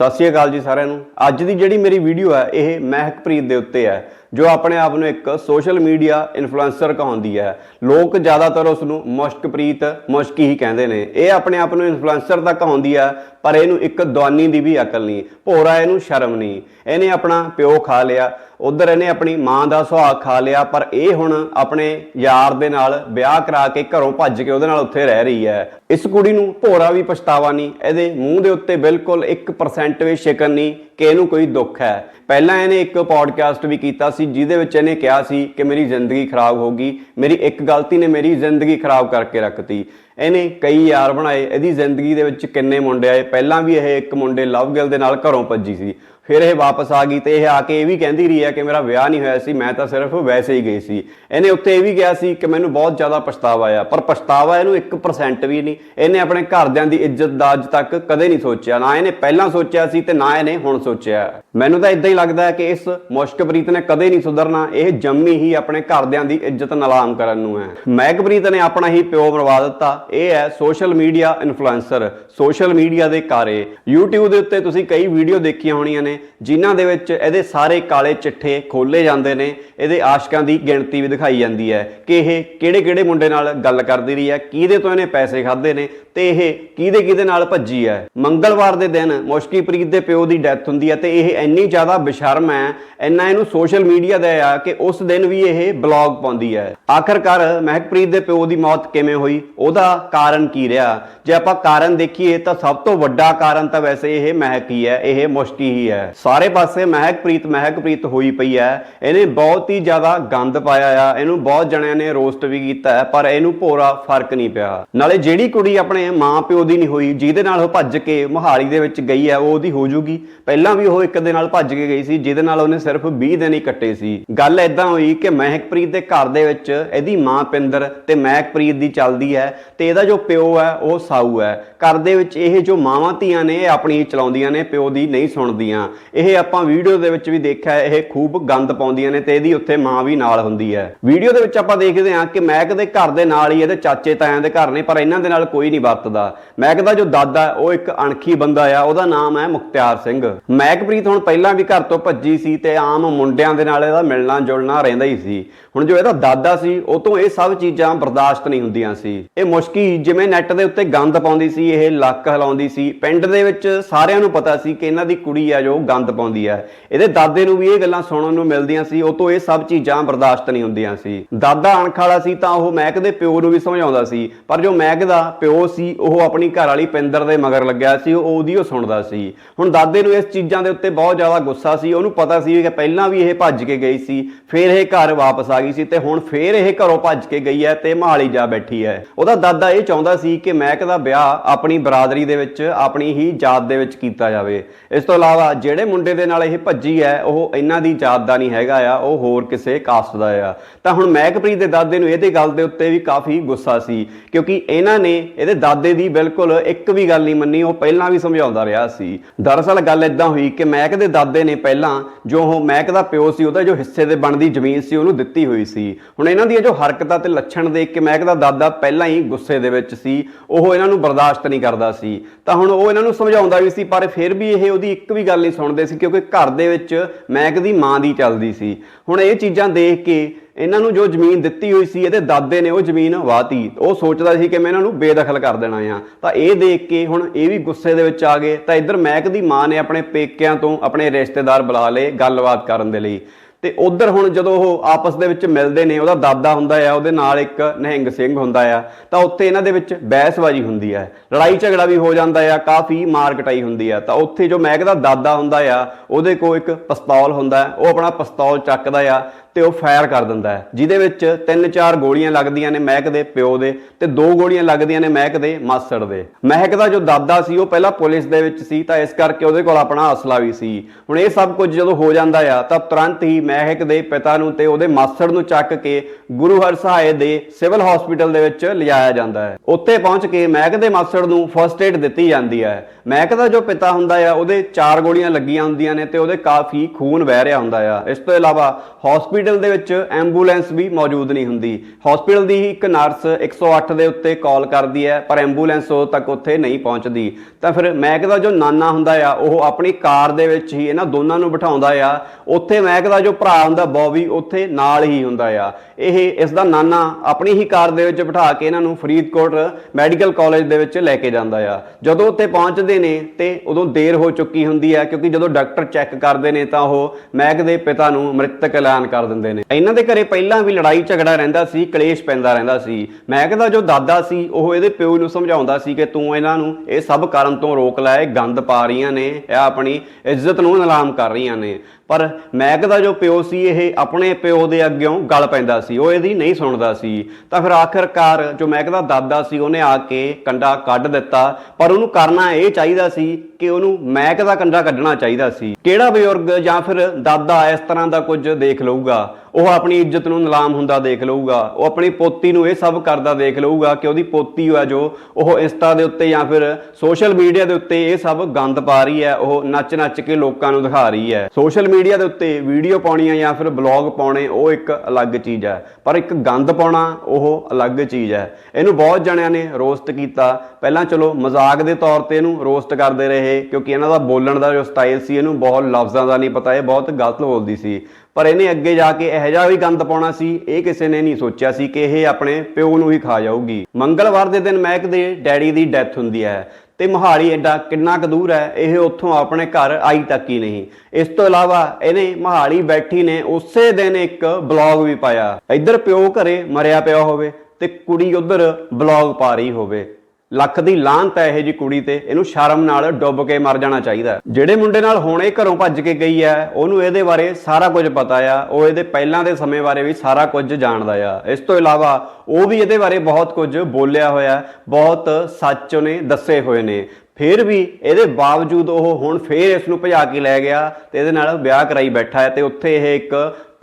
ਸਤਿ ਸ਼੍ਰੀ ਅਕਾਲ ਜੀ ਸਾਰਿਆਂ ਨੂੰ। ਅੱਜ ਦੀ ਜਿਹੜੀ ਮੇਰੀ ਵੀਡੀਓ ਹੈ, ਇਹ ਮਹਿਕਪ੍ਰੀਤ ਦੇ ਉੱਤੇ ਹੈ। ਜੋ ਆਪਣੇ ਆਪ ਨੂੰ ਇੱਕ ਸੋਸ਼ਲ ਮੀਡੀਆ ਇਨਫਲੂਐਂਸਰ ਕਹਾਉਂਦੀ ਹੈ। ਲੋਕ ਜ਼ਿਆਦਾਤਰ ਉਸ ਨੂੰ ਮੁਸ਼ਕਪ੍ਰੀਤ, ਮੁਸ਼ਕੀ ਹੀ ਕਹਿੰਦੇ ਨੇ। ਇਹ ਆਪਣੇ ਆਪ ਨੂੰ ਇਨਫਲੂਐਂਸਰ ਤਾਂ ਕਹਾਉਂਦੀ ਹੈ, ਪਰ ਇਹਨੂੰ ਇੱਕ ਦਵਾਨੀ ਦੀ ਵੀ ਅਕਲ ਨਹੀਂ। ਭੋਰਾ ਇਹਨੂੰ ਸ਼ਰਮ ਨਹੀਂ। ਇਹਨੇ ਆਪਣਾ ਪਿਓ ਖਾ ਲਿਆ। ਉਧਰ ਇਹਨੇ ਆਪਣੀ ਮਾਂ ਦਾ ਸੁਹਾਗ ਖਾ ਲਿਆ, ਪਰ ਇਹ ਹੁਣ ਆਪਣੇ ਯਾਰ ਦੇ ਨਾਲ ਵਿਆਹ ਕਰਾ ਕੇ ਘਰੋਂ ਭੱਜ ਕੇ ਉਹਦੇ ਨਾਲ ਉੱਥੇ ਰਹਿ ਰਹੀ ਹੈ। ਇਸ ਕੁੜੀ ਨੂੰ ਭੋਰਾ ਵੀ ਪਛਤਾਵਾ ਨਹੀਂ। ਇਹਦੇ ਮੂੰਹ ਦੇ ਉੱਤੇ ਬਿਲਕੁਲ 1% ਵੀ ਸ਼ਿਕਨ ਨਹੀਂ ਕਿ ਇਹਨੂੰ ਕੋਈ ਦੁੱਖ ਹੈ। ਪਹਿਲਾਂ ਇਹਨੇ ਇੱਕ ਪੋਡਕਾਸਟ ਵੀ ਕੀਤਾ ਸੀ ਜਿਹਦੇ ਵਿੱਚ ਇਹਨੇ ਕਿਹਾ ਸੀ ਕਿ ਮੇਰੀ ਜ਼ਿੰਦਗੀ ਖਰਾਬ ਹੋ ਗਈ, ਮੇਰੀ ਇੱਕ ਗਲਤੀ ਨੇ ਮੇਰੀ ਜ਼ਿੰਦਗੀ ਖਰਾਬ ਕਰਕੇ ਰੱਖਤੀ। ਇਹਨੇ ਕਈ ਯਾਰ ਬਣਾਏ, ਇਹਦੀ ਜ਼ਿੰਦਗੀ ਦੇ ਵਿੱਚ ਕਿੰਨੇ ਮੁੰਡੇ ਆਏ, ਪਹਿਲਾਂ ਵੀ ਇਹ ਇੱਕ ਮੁੰਡੇ ਲਵ ਲਵਗਿਲ ਦੇ ਨਾਲ ਘਰੋਂ ਭੱਜੀ ਸੀ, ਫਿਰ ਇਹ ਵਾਪਸ ਆ ਗਈ ਤੇ ਇਹ ਆ ਕੇ ਇਹ ਵੀ ਕਹਿੰਦੀ ਰਹੀ ਹੈ ਕਿ ਮੇਰਾ ਵਿਆਹ ਨਹੀਂ ਹੋਇਆ ਸੀ, ਮੈਂ ਤਾਂ ਸਿਰਫ ਵੈਸੇ ਹੀ ਗਈ ਸੀ। ਇਹਨੇ ਉੱਥੇ ਇਹ ਵੀ ਕਿਹਾ ਸੀ ਕਿ ਮੈਨੂੰ ਬਹੁਤ ਜ਼ਿਆਦਾ ਪਛਤਾਵਾ ਆਇਆ, ਪਰ ਪਛਤਾਵਾ ਇਹਨੂੰ 1% ਵੀ ਨਹੀਂ, ਇਹਨੇ ਆਪਣੇ ਘਰਦਿਆਂ ਦੀ ਇੱਜ਼ਤ ਦਾ ਅੱਜ ਤੱਕ ਕਦੇ ਨਹੀਂ ਸੋਚਿਆ, ਨਾ ਇਹਨੇ ਪਹਿਲਾਂ ਸੋਚਿਆ ਸੀ ਤੇ ਨਾ ਇਹਨੇ ਹੁਣ ਸੋਚਿਆ। ਮੈਨੂੰ ਤਾਂ ਇਦਾਂ ਹੀ ਲੱਗਦਾ ਹੈ ਕਿ ਇਸ ਮੁਸ਼ਕਪ੍ਰੀਤ ਨੇ ਕਦੇ ਨਹੀਂ ਸੁਧਰਨਾ, ਇਹ ਜੰਮੀ ਹੀ ਆਪਣੇ ਘਰਦਿਆਂ ਦੀ ਇੱਜ਼ਤ ਨਲਾਮ ਕਰਨ ਨੂੰ ਹੈ। ਮਹਿਕਪ੍ਰੀਤ ਨੇ ਆਪਣਾ ਹੀ ਪਿਓ ਮਰਵਾ ਦਿੱਤਾ ਇਹ ਹੈ social media influencer social media ਦੇ ਕਾਰੇ। YouTube ਦੇ ਉੱਤੇ ਤੁਸੀਂ ਕਈ ਵੀਡੀਓ ਦੇਖੀਆਂ ਹੋਣੀਆਂ ਨੇ, ਜਿਨ੍ਹਾਂ ਦੇ ਵਿੱਚ ਇਹਦੇ ਸਾਰੇ ਕਾਲੇ ਚਿੱਠੇ ਖੋਲੇ ਜਾਂਦੇ ਨੇ। ਇਹਦੇ ਆਸ਼ਕਾਂ ਦੀ ਗਿਣਤੀ ਵੀ ਦਿਖਾਈ ਜਾਂਦੀ ਹੈ ਕਿ ਇਹ ਕਿਹੜੇ-ਕਿਹੜੇ ਮੁੰਡੇ ਨਾਲ ਗੱਲ ਕਰਦੀ ਰਹੀ ਹੈ, ਕਿਹਦੇ ਤੋਂ ਇਹਨੇ ਪੈਸੇ ਖਾਦੇ ਨੇ ਤੇ ਇਹ ਕਿਹਦੇ ਕਿਹਦੇ ਨਾਲ ਭੱਜੀ ਹੈ? ਮੰਗਲਵਾਰ ਦੇ ਦਿਨ ਮੁਸ਼ਕੀਪ੍ਰੀਤ ਦੇ ਪਿਓ ਦੀ ਡੈਥ ਹੁੰਦੀ ਹੈ ਤੇ ਇਹ ਇੰਨੀ ਜ਼ਿਆਦਾ ਬੇਸ਼ਰਮ ਹੈ, ਇੰਨਾ ਇਹਨੂੰ ਸੋਸ਼ਲ ਮੀਡੀਆ ਦਾ ਆ ਕਿ ਉਸ ਦਿਨ ਵੀ ਇਹ ਬਲੌਗ ਪਾਉਂਦੀ ਹੈ। ਆਖਰਕਾਰ ਮਹਿਕਪ੍ਰੀਤ ਦੇ ਪਿਓ ਦੀ ਮੌਤ ਕਿਵੇਂ ਹੋਈ? ਉਹਦਾ ਕਾਰਨ ਕੀ ਰਿਹਾ? ਜੇ ਆਪਾਂ ਕਾਰਨ ਦੇਖੀਏ ਤਾਂ ਸਭ ਤੋਂ ਵੱਡਾ ਕਾਰਨ ਤਾਂ ਵੈਸੇ ਇਹ ਮਹਿਕ ਹੀ ਹੈ, ਇਹ ਮੁਸ਼ਕੀ ਹੀ ਹੈ। ਸਾਰੇ ਪਾਸੇ ਮਹਿਕਪ੍ਰੀਤ ਮਹਿਕਪ੍ਰੀਤ ਹੋਈ ਪਈ ਹੈ। ਇਹਨੇ ਬਹੁਤ ਹੀ ਜ਼ਿਆਦਾ ਗੰਦ ਪਾਇਆ ਆ, ਇਹਨੂੰ ਬਹੁਤ ਜਣਿਆਂ ਨੇ ਰੋਸਟ ਵੀ ਕੀਤਾ ਹੈ, ਪਰ ਇਹਨੂੰ ਭੋਰਾ ਫ਼ਰਕ ਨਹੀਂ ਪਿਆ। ਨਾਲੇ ਜਿਹੜੀ ਕੁੜੀ ਆਪਣੇ ਮਾਂ ਪਿਓ ਦੀ ਨਹੀਂ ਹੋਈ, ਜਿਹਦੇ ਨਾਲ ਉਹ ਭੱਜ ਕੇ ਮੋਹਾਲੀ ਦੇ ਵਿੱਚ ਗਈ ਹੈ, ਉਹ ਉਹਦੀ ਹੋ ਜੂਗੀ। ਪਹਿਲਾਂ ਵੀ ਉਹ ਇੱਕ ਦੇ ਨਾਲ ਭੱਜ ਕੇ ਗਈ ਸੀ, ਜਿਹਦੇ ਨਾਲ ਉਹਨੇ ਸਿਰਫ 20 ਦਿਨ ਹੀ ਕੱਟੇ ਸੀ। ਗੱਲ ਐਦਾਂ ਹੋਈ ਕਿ ਮਹਿਕਪ੍ਰੀਤ ਦੇ ਘਰ ਦੇ ਵਿੱਚ ਇਹਦੀ ਮਾਂ ਪਿੰਦਰ ਤੇ ਮਹਿਕਪ੍ਰੀਤ ਦੀ ਚੱਲਦੀ ਹੈ ਤੇ ਇਹਦਾ ਜੋ ਪਿਓ ਹੈ, ਉਹ ਸਾਊ ਹੈ। ਘਰ ਦੇ ਵਿੱਚ ਇਹ ਜੋ ਮਾਵਾਂ ਧੀਆਂ ਨੇ, ਇਹ ਆਪਣੀ ਚਲਾਉਂਦੀਆਂ ਨੇ, ਪਿਓ ਦੀ ਨਹੀਂ ਸੁਣਦੀਆਂ। ਇਹ ਆਪਾਂ ਵੀਡੀਓ ਦੇ ਵਿੱਚ ਵੀ ਦੇਖਿਆ ਇਹ ਖੂਬ ਗੰਦ ਪਾਉਂਦੀਆਂ ਨੇ ਤੇ ਇਹਦੀ ਉੱਥੇ ਮਾਂ ਵੀ ਨਾਲ ਹੁੰਦੀ ਹੈ। ਵੀਡੀਓ ਦੇ ਵਿੱਚ ਆਪਾਂ ਦੇਖਦੇ ਹਾਂ ਕਿ ਮਹਿਕ ਦੇ ਘਰ ਦੇ ਨਾਲ ਹੀ ਇਹਦੇ ਚਾਚੇ ਤਾਇਆਂ ਦੇ ਘਰ ਨੇ, ਪਰ ਇਹਨਾਂ ਦੇ ਨਾਲ ਕੋਈ ਨਹੀਂ ਵਰਤਦਾ ਮਹਿਕ ਦਾ ਜੋ ਦਾਦਾ, ਉਹ ਇੱਕ ਅਣਖੀ ਬੰਦਾ ਆ, ਉਹਦਾ ਨਾਮ ਹੈ ਮੁਖਤਿਆਰ ਸਿੰਘ। ਮਹਿਕਪ੍ਰੀਤ ਹੁਣ ਪਹਿਲਾਂ ਵੀ ਘਰ ਤੋਂ ਭੱਜੀ ਸੀ ਤੇ ਆਮ ਮੁੰਡਿਆਂ ਦੇ ਨਾਲ ਇਹਦਾ ਮਿਲਣਾ ਜੁਲਣਾ ਰਹਿੰਦਾ ਹੀ ਸੀ। ਹੁਣ ਜੋ ਇਹਦਾ ਦਾਦਾ ਸੀ, ਉਹ ਤੋਂ ਇਹ ਸਭ ਚੀਜ਼ਾਂ ਬਰਦਾਸ਼ਤ ਨਹੀਂ ਹੁੰਦੀਆਂ ਸੀ। ਇਹ ਮੁਸ਼ਕੀ ਜਿਵੇਂ ਨੈੱਟ ਦੇ ਉੱਤੇ ਗੰਦ ਪਾਉਂਦੀ ਸੀ, ਇਹ ਲੱਕ ਹਿਲਾਉਂਦੀ ਸੀ। ਪਿੰਡ ਦੇ ਵਿੱਚ ਸਾਰਿਆਂ ਨੂੰ ਪਤਾ ਸੀ ਕਿ ਇਹਨਾਂ ਦੀ ਕੁੜੀ ਆ, ਜੋ ਗੰਦ ਪਾਉਂਦੀ ਆ। ਇਹਦੇ ਦਾਦੇ ਨੂੰ ਵੀ ਇਹ ਗੱਲਾਂ ਸੁਣਨ ਨੂੰ ਮਿਲਦੀਆਂ ਸੀ, ਉਹ ਤੋਂ ਇਹ ਸਭ ਚੀਜ਼ਾਂ ਬਰਦਾਸ਼ਤ ਨਹੀਂ ਹੁੰਦੀਆਂ ਸੀ। ਦਾਦਾ ਅਣਖ ਵਾਲਾ ਸੀ ਤਾਂ ਉਹ ਮਹਿਕ ਦੇ ਪਿਓ ਨੂੰ ਵੀ ਸਮਝਾਉਂਦਾ ਸੀ, ਪਰ ਜੋ ਮਹਿਕ ਦਾ ਪਿਓ ਸੀ ਉਹ ਆਪਣੀ ਘਰ ਵਾਲੀ ਪਿੰਦਰ ਦੇ ਮਗਰ ਲੱਗਿਆ ਸੀ, ਉਹ ਉਹਦੀ ਉਹ ਸੁਣਦਾ ਸੀ। ਹੁਣ ਦਾਦੇ ਨੂੰ ਇਸ ਚੀਜ਼ਾਂ ਦੇ ਉੱਤੇ ਬਹੁਤ ਜ਼ਿਆਦਾ ਗੁੱਸਾ ਸੀ, ਉਹਨੂੰ ਪਤਾ ਸੀ ਕਿ ਪਹਿਲਾਂ ਵੀ ਇਹ ਭੱਜ ਕੇ ਗਈ ਸੀ, ਫਿਰ ਇਹ ਘਰ ਵਾਪਸ ਆ ਗਈ ਸੀ ਤੇ ਹੁਣ ਫਿਰ ਇਹ ਘਰੋਂ ਭੱਜ ਕੇ ਗਈ ਹੈ ਤੇ ਮਹਾਲੀ ਜਾ ਬੈਠੀ ਹੈ। ਉਹਦਾ ਦਾਦਾ ਇਹ ਚਾਹੁੰਦਾ ਸੀ ਕਿ ਮਹਿਕ ਦਾ ਵਿਆਹ ਆਪਣੀ ਬਰਾਦਰੀ ਦੇ ਵਿੱਚ, ਆਪਣੀ ਹੀ ਜਾਤ ਦੇ ਵਿੱਚ ਕੀਤਾ ਜਾਵੇ। ਇਸ ਤੋਂ ਇਲਾਵਾ ਜਿਹੜੇ ਮੁੰਡੇ ਦੇ ਨਾਲ ਇਹ ਭੱਜੀ ਹੈ, ਉਹ ਇਹਨਾਂ ਦੀ ਜਾਤ ਦਾ ਨਹੀਂ ਹੈਗਾ ਆ, ਉਹ ਹੋਰ ਕਿਸੇ ਕਾਸਟ ਦਾ ਆ। ਤਾਂ ਹੁਣ ਮਹਿਕਪ੍ਰੀਤ ਦੇ ਦਾਦੇ ਨੂੰ ਇਹਦੇ ਗੱਲ ਦੇ ਉੱਤੇ ਵੀ ਕਾਫੀ ਗੁੱਸਾ ਸੀ, ਕਿਉਂਕਿ ਇਹਨਾਂ ਨੇ, ਇਹਦੇ ਦਾਦੇ ਦੀ ਬਿਲਕੁਲ ਇੱਕ ਵੀ ਗੱਲ ਨਹੀਂ ਮੰਨੀ, ਉਹ ਪਹਿਲਾਂ ਵੀ ਸਮਝਾਉਂਦਾ ਰਿਹਾ ਸੀ। ਦਰਅਸਲ ਗੱਲ ਇਦਾਂ ਹੋਈ ਕਿ ਮਹਿਕ ਦੇ ਦਾਦੇ ਨੇ ਪਹਿਲਾਂ ਜੋ ਉਹ ਮਹਿਕ ਦਾ ਪਿਓ ਸੀ, ਉਹਦਾ ਜੋ ਹਿੱਸੇ ਦੇ ਬਣਦੀ ਜ਼ਮੀਨ ਸੀ, ਉਹਨੂੰ ਦਿੱਤੀ ਹੋਈ ਸੀ। ਹੁਣ ਇਹਨਾਂ ਦੀਆਂ ਜੋ ਹਰਕਤਾਂ ਤੇ ਲੱਛਣ ਦੇਖ ਕੇ ਮਹਿਕ ਦਾ ਦਾਦਾ ਪਹਿਲਾਂ ਹੀ ਗੁੱਸੇ ਦੇ ਵਿੱਚ ਸੀ, ਉਹ ਇਹਨਾਂ ਨੂੰ ਬਰਦਾਸ਼ਤ ਨਹੀਂ ਕਰਦਾ ਸੀ। ਤਾਂ ਹੁਣ ਉਹ ਇਹਨਾਂ ਨੂੰ ਸਮਝਾਉਂਦਾ ਵੀ ਸੀ, ਪਰ ਫਿਰ ਵੀ ਇਹ ਉਹਦੀ ਇੱਕ ਵੀ ਗੱਲ ਨਹੀਂ ਸੁਣਦੇ ਸੀ, ਕਿਉਂਕਿ ਘਰ ਦੇ ਵਿੱਚ ਮਹਿਕ ਦੀ ਮਾਂ ਦੀ ਚੱਲਦੀ ਸੀ। ਹੁਣ ਇਹ ਚੀਜ਼ਾਂ ਦੇਖ ਕੇ ਇਹਨਾਂ ਨੂੰ ਜੋ ਜ਼ਮੀਨ ਦਿੱਤੀ ਹੋਈ ਸੀ, ਇਹਦੇ ਦਾਦੇ ਨੇ ਉਹ ਜ਼ਮੀਨ ਵਾਤੀ ਉਹ ਸੋਚਦਾ ਸੀ ਕਿ ਮੈਂ ਇਹਨਾਂ ਨੂੰ ਬੇਦਖਲ ਕਰ ਦੇਣਾ ਆ। ਤਾਂ ਇਹ ਦੇਖ ਕੇ ਹੁਣ ਇਹ ਵੀ ਗੁੱਸੇ ਦੇ ਵਿੱਚ ਆ ਗਏ। ਤਾਂ ਇੱਧਰ ਮਹਿਕ ਦੀ ਮਾਂ ਨੇ ਆਪਣੇ ਪੇਕਿਆਂ ਤੋਂ ਆਪਣੇ ਰਿਸ਼ਤੇਦਾਰ ਬੁਲਾ ਲਏ ਗੱਲਬਾਤ ਕਰਨ ਦੇ ਲਈ। ਤੇ ਉਧਰ ਹੁਣ ਜਦੋਂ ਉਹ ਆਪਸ ਦੇ ਵਿੱਚ ਮਿਲਦੇ ਨੇ, ਉਹਦਾ ਦਾਦਾ ਹੁੰਦਾ ਆ, ਉਹਦੇ ਨਾਲ ਇੱਕ ਨਹਿੰਗ ਸਿੰਘ ਹੁੰਦਾ ਆ, ਤਾਂ ਉੱਥੇ ਇਹਨਾਂ ਦੇ ਵਿੱਚ ਬਹਿਸਬਾਜ਼ੀ ਹੁੰਦੀ ਆ। ਲੜਾਈ ਝਗੜਾ ਵੀ ਹੋ ਜਾਂਦਾ ਆ, ਕਾਫੀ ਮਾਰ ਕਟਾਈ ਹੁੰਦੀ ਆ। ਤਾਂ ਉੱਥੇ ਜੋ ਮਹਿਕ ਦਾ ਦਾਦਾ ਹੁੰਦਾ ਆ, ਉਹਦੇ ਕੋਲ ਇੱਕ ਪਿਸਤੌਲ ਹੁੰਦਾ, ਉਹ ਆਪਣਾ ਪਿਸਤੌਲ ਚੱਕਦਾ ਆ ਤੇ ਉਹ ਫਾਇਰ ਕਰ ਦਿੰਦਾ ਹੈ ਜਿਹਦੇ ਵਿੱਚ ਤਿੰਨ ਚਾਰ ਗੋਲੀਆਂ ਲੱਗਦੀਆਂ ਨੇ ਮਹਿਕ ਦੇ ਪਿਓ ਦੇ ਤੇ ਦੋ ਗੋਲੀਆਂ ਲੱਗਦੀਆਂ ਨੇ ਮਹਿਕ ਦੇ ਮਾਸੜ ਦੇ। ਮਹਿਕ ਦਾ ਜੋ ਦਾਦਾ ਸੀ, ਉਹ ਪਹਿਲਾਂ ਪੁਲਿਸ ਦੇ ਵਿੱਚ ਸੀ, ਤਾਂ ਇਸ ਕਰਕੇ ਉਹਦੇ ਕੋਲ ਆਪਣਾ ਅਸਲਾ ਵੀ ਸੀ। ਹੁਣ ਇਹ ਸਭ ਕੁਝ ਜਦੋਂ ਹੋ ਜਾਂਦਾ ਆ, ਤਾਂ ਤੁਰੰਤ ਹੀ ਮਹਿਕ ਦੇ ਪਿਤਾ ਨੂੰ ਤੇ ਉਹਦੇ ਮਾਸੜ ਨੂੰ ਚੱਕ ਕੇ ਗੁਰੂ ਹਰਸਹਾਏ ਦੇ ਸਿਵਲ ਹਸਪੀਟਲ ਦੇ ਵਿੱਚ ਲਿਜਾਇਆ ਜਾਂਦਾ ਹੈ। ਉੱਥੇ ਪਹੁੰਚ ਕੇ ਮਹਿਕ ਦੇ ਮਾਸੜ ਨੂੰ ਫਰਸਟ ਏਡ ਦਿੱਤੀ ਜਾਂਦੀ ਹੈ। ਮਹਿਕ ਦਾ ਜੋ ਪਿਤਾ ਹੁੰਦਾ ਆ, ਉਹਦੇ ਚਾਰ ਗੋਲੀਆਂ ਲੱਗੀਆਂ ਹੁੰਦੀਆਂ ਨੇ ਤੇ ਉਹਦੇ ਕਾਫੀ ਖੂਨ ਵਹਿ ਰਿਹਾ ਹੁੰਦਾ ਆ। ਇਸ ਤੋਂ ਇਲਾਵਾ ਹਸਪੀਟਲ ਦੇ ਵਿੱਚ ਐਂਬੂਲੈਂਸ ਵੀ ਮੌਜੂਦ ਨਹੀਂ ਹੁੰਦੀ। ਹਸਪੀਟਲ ਦੀ ਹੀ ਇੱਕ ਨਰਸ 108 ਦੇ ਉੱਤੇ ਕਾਲ ਕਰਦੀ ਹੈ, ਪਰ ਐਂਬੂਲੈਂਸ ਉਦੋਂ ਤੱਕ ਉੱਥੇ ਨਹੀਂ ਪਹੁੰਚਦੀ। ਤਾਂ ਫਿਰ ਮਹਿਕ ਦਾ ਜੋ ਨਾਨਾ ਹੁੰਦਾ ਆ, ਉਹ ਆਪਣੀ ਕਾਰ ਦੇ ਵਿੱਚ ਹੀ ਇਹਨਾਂ ਦੋਨਾਂ ਨੂੰ ਬਿਠਾਉਂਦਾ ਆ। ਉੱਥੇ ਮਹਿਕ ਦਾ ਜੋ ਭਰਾ ਹੁੰਦਾ ਬੌਬੀ ਉੱਥੇ ਨਾਲ ਹੀ ਹੁੰਦਾ ਆ। ਇਹ ਇਸ ਦਾ ਨਾਨਾ ਆਪਣੀ ਹੀ ਕਾਰ ਦੇ ਵਿੱਚ ਬਿਠਾ ਕੇ ਇਹਨਾਂ ਨੂੰ ਫਰੀਦਕੋਟ ਮੈਡੀਕਲ ਕਾਲਜ ਦੇ ਵਿੱਚ ਲੈ ਕੇ ਜਾਂਦਾ ਆ। ਜਦੋਂ ਉੱਥੇ ਪਹੁੰਚਦੇ ਨੇ ਤੇ ਉਦੋਂ ਦੇਰ ਹੋ ਚੁੱਕੀ ਹੁੰਦੀ ਹੈ ਕਿਉਂਕਿ ਜਦੋਂ ਡਾਕਟਰ ਚੈੱਕ ਕਰਦੇ ਨੇ ਤਾਂ ਉਹ ਮਹਿਕ ਦੇ ਪਿਤਾ ਨੂੰ ਮ੍ਰਿਤਕ ਐਲਾਨ ਕਰ ਦਿੰਦੇ ਨੇ। ਇਹਨਾਂ ਦੇ ਘਰੇ ਪਹਿਲਾਂ ਵੀ ਲੜਾਈ ਝਗੜਾ ਰਹਿੰਦਾ ਸੀ, ਕਲੇਸ਼ ਪੈਂਦਾ ਰਹਿੰਦਾ ਸੀ। ਮਹਿਕ ਦਾ ਜੋ ਦਾਦਾ ਸੀ, ਉਹ ਇਹਦੇ ਪਿਓ ਨੂੰ ਸਮਝਾਉਂਦਾ ਸੀ ਕਿ ਤੂੰ ਇਹਨਾਂ ਨੂੰ ਇਹ ਸਭ ਕਰਨ ਤੋਂ ਰੋਕ ਲੈ, ਇਹ ਗੰਦ ਪਾ ਰਹੀਆਂ ਨੇ, ਇਹ ਆਪਣੀ ਇੱਜ਼ਤ ਨੂੰ ਨਿਲਾਮ ਕਰ ਰਹੀਆਂ ਨੇ। ਪਰ ਮੈਕ ਦਾ ਜੋ ਪਿਓ ਸੀ, ਇਹ ਆਪਣੇ ਪਿਓ ਦੇ ਅੱਗਿਓਂ ਗਲ ਪੈਂਦਾ ਸੀ, ਉਹ ਇਹਦੀ ਨਹੀਂ ਸੁਣਦਾ ਸੀ। ਤਾਂ ਫਿਰ ਆਖਰਕਾਰ ਜੋ ਮੈਕ ਦਾ ਦਾਦਾ ਸੀ, ਉਹਨੇ ਆ ਕੇ ਕੰਡਾ ਕੱਢ ਦਿੱਤਾ, ਪਰ ਉਹਨੂੰ ਕਰਨਾ ਇਹ ਚਾਹੀਦਾ ਸੀ ਕਿ ਉਹਨੂੰ ਮਹਿਕ ਦਾ ਕੰਡਾ ਕੱਢਣਾ ਚਾਹੀਦਾ ਸੀ। ਕਿਹੜਾ ਬਜ਼ੁਰਗ ਜਾਂ ਫਿਰ ਦਾਦਾ ਇਸ ਤਰ੍ਹਾਂ ਦਾ ਕੁਝ ਦੇਖ ਲਊਗਾ? ਉਹ ਆਪਣੀ ਇੱਜ਼ਤ ਨੂੰ ਨਿਲਾਮ ਹੁੰਦਾ ਦੇਖ ਲਊਗਾ, ਉਹ ਆਪਣੀ ਪੋਤੀ ਨੂੰ ਇਹ ਸਭ ਕਰਦਾ ਦੇਖ ਲਊਗਾ ਕਿ ਉਹਦੀ ਪੋਤੀ ਆ ਜੋ, ਉਹ ਇੰਸਟਾ ਦੇ ਉੱਤੇ ਜਾਂ ਫਿਰ ਸੋਸ਼ਲ ਮੀਡੀਆ ਦੇ ਉੱਤੇ ਇਹ ਸਭ ਗੰਦ ਪਾ ਰਹੀ ਹੈ, ਉਹ ਨੱਚ ਨੱਚ ਕੇ ਲੋਕਾਂ ਨੂੰ ਦਿਖਾ ਰਹੀ ਹੈ। ਸੋਸ਼ਲ ਮੀਡੀਆ ਦੇ ਉੱਤੇ ਵੀਡੀਓ ਪਾਉਣੀਆਂ ਜਾਂ ਫਿਰ ਬਲੌਗ ਪਾਉਣੇ ਉਹ ਇੱਕ ਅਲੱਗ ਚੀਜ਼ ਹੈ, ਪਰ ਇੱਕ ਗੰਦ ਪਾਉਣਾ ਉਹ ਅਲੱਗ ਚੀਜ਼ ਹੈ। ਇਹਨੂੰ ਬਹੁਤ ਜਣਿਆਂ ਨੇ ਰੋਸਟ ਕੀਤਾ। ਪਹਿਲਾਂ ਚਲੋ ਮਜ਼ਾਕ ਦੇ ਤੌਰ ਤੇ ਇਹਨੂੰ ਰੋਸਟ ਕਰਦੇ ਰਹੇ, ਕਿਉਂਕਿ ਇਹਨਾਂ ਦਾ ਬੋਲਣ ਦਾ ਜੋ ਸਟਾਈਲ ਸੀ, ਇਹਨੂੰ ਬਹੁਤ ਲਫ਼ਜ਼ਾਂ ਦਾ ਨਹੀਂ ਪਤਾ, ਇਹ ਬਹੁਤ ਗਲਤ ਬੋਲਦੀ ਸੀ। ਪਰ ਇਹਨੇ ਅੱਗੇ ਜਾ ਕੇ ਇਹੋ ਜਿਹਾ ਵੀ ਗੰਦ ਪਾਉਣਾ ਸੀ, ਇਹ ਕਿਸੇ ਨੇ ਨਹੀਂ ਸੋਚਿਆ ਸੀ ਕਿ ਇਹ ਆਪਣੇ ਪਿਓ ਨੂੰ ਹੀ ਖਾ ਜਾਊਗੀ। ਮੰਗਲਵਾਰ ਦੇ ਦਿਨ ਮਹਿਕ ਦੇ ਡੈਡੀ ਦੀ ਡੈਥ ਹੁੰਦੀ ਹੈ ਤੇ ਮੋਹਾਲੀ ਐਡਾ ਕਿੰਨਾ ਕੁ ਦੂਰ ਹੈ, ਇਹ ਉੱਥੋਂ ਆਪਣੇ ਘਰ ਆਈ ਤੱਕ ਹੀ ਨਹੀਂ। ਇਸ ਤੋਂ ਇਲਾਵਾ ਇਹਨੇ ਮੋਹਾਲੀ ਬੈਠੀ ਨੇ, ਉਸੇ ਦਿਨ ਇੱਕ ਬਲੌਗ ਵੀ ਪਾਇਆ। ਇੱਧਰ ਪਿਓ ਘਰੇ ਮਰਿਆ ਪਿਆ ਹੋਵੇ ਤੇ ਕੁੜੀ ਉਧਰ ਬਲੌਗ ਪਾ ਰਹੀ ਹੋਵੇ। ਲੱਖ ਦੀ ਲਾਂਤ ਹੈ ਇਹ ਜੀ ਕੁੜੀ ਤੇ, ਇਹਨੂੰ ਸ਼ਰਮ ਨਾਲ ਡੁੱਬ ਕੇ ਮਰ ਜਾਣਾ ਚਾਹੀਦਾ ਜਿਹੜੇ ਮੁੰਡੇ ਨਾਲ ਹੁਣ ਇਹ ਘਰੋਂ ਭੱਜ ਕੇ ਗਈ ਹੈ, ਉਹਨੂੰ ਇਹਦੇ ਬਾਰੇ ਸਾਰਾ ਕੁਝ ਪਤਾ ਆ, ਉਹ ਇਹਦੇ ਪਹਿਲਾਂ ਦੇ ਸਮੇਂ ਬਾਰੇ ਵੀ ਸਾਰਾ ਕੁਝ ਜਾਣਦਾ ਆ। ਇਸ ਤੋਂ ਇਲਾਵਾ ਉਹ ਵੀ ਇਹਦੇ ਬਾਰੇ ਬਹੁਤ ਕੁਝ ਬੋਲਿਆ ਹੋਇਆ ਬਹੁਤ ਸੱਚ ਉਹਨੇ ਦੱਸੇ ਹੋਏ ਨੇ। ਫਿਰ ਵੀ ਇਹਦੇ ਬਾਵਜੂਦ ਉਹ ਹੁਣ ਫੇਰ ਇਸ ਨੂੰ ਭਜਾ ਕੇ ਲੈ ਗਿਆ ਤੇ ਇਹਦੇ ਨਾਲ ਵਿਆਹ ਕਰਾਈ ਬੈਠਾ ਹੈ ਤੇ ਉੱਥੇ ਇਹ ਇੱਕ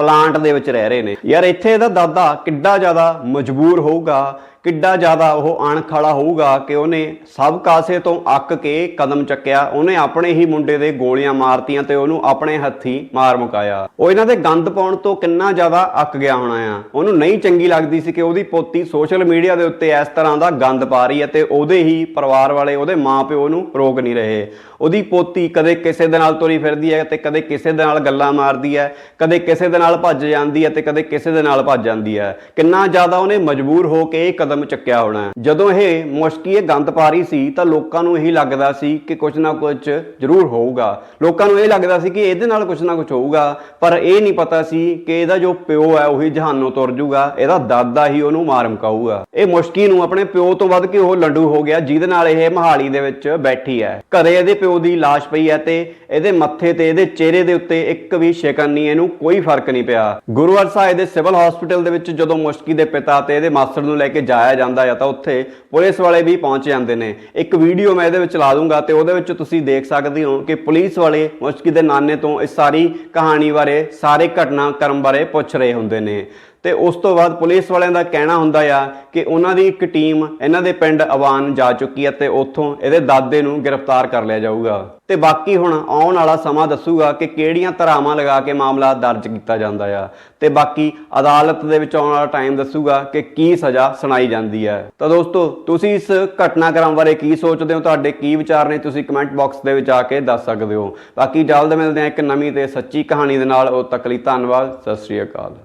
ਪਲਾਂਟ ਦੇ ਵਿੱਚ ਰਹਿ ਰਹੇ ਨੇ। ਯਾਰ ਇੱਥੇ ਇਹਦਾ ਦਾਦਾ ਕਿੱਡਾ ਜ਼ਿਆਦਾ ਮਜਬੂਰ ਹੋਊਗਾ, ਕਿੱਡਾ ਜ਼ਿਆਦਾ ਉਹ ਅਣਖਾਲਾ ਹੋਊਗਾ ਕਿ ਉਹਨੇ ਸਭ ਕਾਸੇ ਤੋਂ ਅੱਕ ਕੇ ਕਦਮ ਚੱਕਿਆ, ਉਹਨੇ ਆਪਣੇ ਹੀ ਮੁੰਡੇ ਦੇ ਗੋਲੀਆਂ ਮਾਰਤੀਆਂ ਤੇ ਉਹਨੂੰ ਆਪਣੇ ਹੱਥੀ ਮਾਰ ਮੁਕਾਇਆ। ਉਹ ਇਹਨਾਂ ਦੇ ਗੰਦ ਪਾਉਣ ਤੋਂ ਕਿੰਨਾ ਜ਼ਿਆਦਾ ਅੱਕ ਗਿਆ ਹੋਣਾ ਆ। ਉਹਨੂੰ ਨਹੀਂ ਚੰਗੀ ਲੱਗਦੀ ਸੀ ਕਿ ਉਹਦੀ ਪੋਤੀ ਸੋਸ਼ਲ ਮੀਡੀਆ ਦੇ ਉੱਤੇ ਇਸ ਤਰ੍ਹਾਂ ਦਾ ਗੰਦ ਪਾ ਰਹੀ ਹੈ ਤੇ ਉਹਦੇ ਹੀ ਪਰਿਵਾਰ ਵਾਲੇ ਉਹਦੇ ਮਾਪਿਓ ਨੂੰ ਰੋਕ ਨਹੀਂ ਰਹੇ। ਉਹਦੀ ਪੋਤੀ ਕਦੇ ਕਿਸੇ ਦੇ ਨਾਲ ਤੁਰੀ ਫਿਰਦੀ ਹੈ ਤੇ ਕਦੇ ਕਿਸੇ ਦੇ ਨਾਲ ਗੱਲਾਂ ਮਾਰਦੀ ਹੈ, ਕਦੇ ਕਿਸੇ ਦੇ ਨਾਲ ਨਾਲ ਭੱਜ ਜਾਂਦੀ ਹੈ ਤੇ ਕਦੇ ਕਿਸੇ ਦੇ ਨਾਲ ਭੱਜ ਜਾਂਦੀ ਹੈ। ਕਿੰਨਾ ਜ਼ਿਆਦਾ ਉਹਨੇ ਮਜਬੂਰ ਹੋ ਕੇ ਇਹ ਕਦਮ ਚੱਕਿਆ ਹੋਣਾ ਜਦੋਂ ਇਹ ਮੁਸ਼ਕੀ ਇਹ ਗੰਦ ਪਾ ਰਹੀ ਸੀ, ਤਾਂ ਲੋਕਾਂ ਨੂੰ ਇਹੀ ਲੱਗਦਾ ਸੀ ਕਿ ਕੁਝ ਨਾ ਕੁਝ ਜ਼ਰੂਰ ਹੋਊਗਾ। ਲੋਕਾਂ ਨੂੰ ਇਹ ਲੱਗਦਾ ਸੀ ਕਿ ਇਹਦੇ ਨਾਲ ਕੁਝ ਨਾ ਕੁਝ ਹੋਊਗਾ, ਪਰ ਇਹ ਨਹੀਂ ਪਤਾ ਸੀ ਕਿ ਇਹਦਾ ਜੋ ਪਿਓ ਹੈ, ਉਹੀ ਜਹਾਨੋਂ ਤੁਰ ਜੂਗਾ। ਇਹਦਾ ਦਾਦਾ ਹੀ ਉਹਨੂੰ ਮਾਰ ਮੁਕਾਊਗਾ। ਇਹ ਮੁਸ਼ਕੀ ਨੂੰ ਆਪਣੇ ਪਿਓ ਤੋਂ ਵੱਧ ਕੇ ਉਹ ਲੰਡੂ ਹੋ ਗਿਆ, ਜਿਹਦੇ ਨਾਲ ਇਹ ਮਹਾਲੀ ਦੇ ਵਿੱਚ ਬੈਠੀ ਹੈ। ਘਰੇ ਇਹਦੇ ਪਿਓ ਦੀ ਲਾਸ਼ ਪਈ ਹੈ ਤੇ ਇਹਦੇ ਮੱਥੇ ਤੇ, ਇਹਦੇ ਚਿਹਰੇ ਦੇ ਉੱਤੇ ਇੱਕ ਵੀ ਸ਼ਿਕਨ ਨਹੀਂ, ਇਹਨੂੰ ਕੋਈ ਫ਼ਰਕ ਨਹੀਂ ਪਿਆ। ਗੁਰੂ ਸਾਹਿਬ ਦੇ ਸਿਵਲ ਹਸਪੀਟਲ ਦੇ ਵਿੱਚ ਜਦੋਂ ਮੁਸ਼ਕੀ ਦੇ ਪਿਤਾ ਤੇ ਇਹਦੇ ਮਾਸਟਰ ਨੂੰ ਲੈ ਕੇ ਜਾਇਆ ਜਾਂਦਾ ਹੈ ਤਾਂ ਉੱਥੇ ਪੁਲਿਸ ਵਾਲੇ ਵੀ ਪਹੁੰਚ ਜਾਂਦੇ ਨੇ। ਇੱਕ ਵੀਡੀਓ ਮੈਂ ਇਹਦੇ ਵਿੱਚ ਲਾ ਦੂੰਗਾ ਤੇ ਉਹਦੇ ਵਿੱਚ ਤੁਸੀਂ ਦੇਖ ਸਕਦੇ ਹੋ ਕਿ ਪੁਲਿਸ ਵਾਲੇ ਮੁਸ਼ਕੀ ਦੇ ਨਾਨੇ ਤੋਂ ਇਸ ਸਾਰੀ ਕਹਾਣੀ ਬਾਰੇ, ਸਾਰੇ ਘਟਨਾ ਘਟਨਾਕ੍ਰਮ ਬਾਰੇ ਪੁੱਛ ਰਹੇ ਹੁੰਦੇ ਨੇ। ਤੇ ਉਸ ਤੋਂ ਬਾਅਦ ਪੁਲਿਸ ਵਾਲਿਆਂ ਦਾ ਕਹਿਣਾ ਹੁੰਦਾ ਆ ਕਿ ਉਹਨਾਂ ਦੀ ਇੱਕ ਟੀਮ ਇਹਨਾਂ ਦੇ ਪਿੰਡ ਅਵਾਨ ਜਾ ਚੁੱਕੀ ਹੈ ਤੇ ਉੱਥੋਂ ਇਹਦੇ ਦਾਦੇ ਨੂੰ ਗ੍ਰਿਫਤਾਰ ਕਰ ਲਿਆ ਜਾਊਗਾ। ਤੇ ਬਾਕੀ ਹੁਣ ਆਉਣ ਵਾਲਾ ਸਮਾਂ ਦੱਸੂਗਾ ਕਿ ਕਿਹੜੀਆਂ ਧਰਾਵਾਂ ਲਗਾ ਕੇ ਮਾਮਲਾ ਦਰਜ ਕੀਤਾ ਜਾਂਦਾ ਆ। ਤੇ ਬਾਕੀ ਅਦਾਲਤ ਦੇ ਵਿੱਚ ਆਉਣ ਵਾਲਾ ਟਾਈਮ ਦੱਸੂਗਾ ਕਿ ਕੀ ਸਜ਼ਾ ਸੁਣਾਈ ਜਾਂਦੀ ਹੈ ਤਾਂ ਦੋਸਤੋ, ਤੁਸੀਂ ਇਸ ਘਟਨਾਕ੍ਰਮ ਬਾਰੇ ਕੀ ਸੋਚਦੇ ਹੋ? ਤੁਹਾਡੇ ਕੀ ਵਿਚਾਰ ਨੇ? ਤੁਸੀਂ ਕਮੈਂਟ ਬਾਕਸ ਦੇ ਵਿੱਚ ਆ ਕੇ ਦੱਸ ਸਕਦੇ ਹੋ। ਬਾਕੀ ਜਲਦ ਮਿਲਦੇ ਹਾਂ ਇੱਕ ਨਵੀਂ ਤੇ ਸੱਚੀ ਕਹਾਣੀ ਦੇ ਨਾਲ। ਉਦੋਂ ਤੱਕ ਲਈ ਧੰਨਵਾਦ। ਸਤਿ ਸ਼੍ਰੀ ਅਕਾਲ।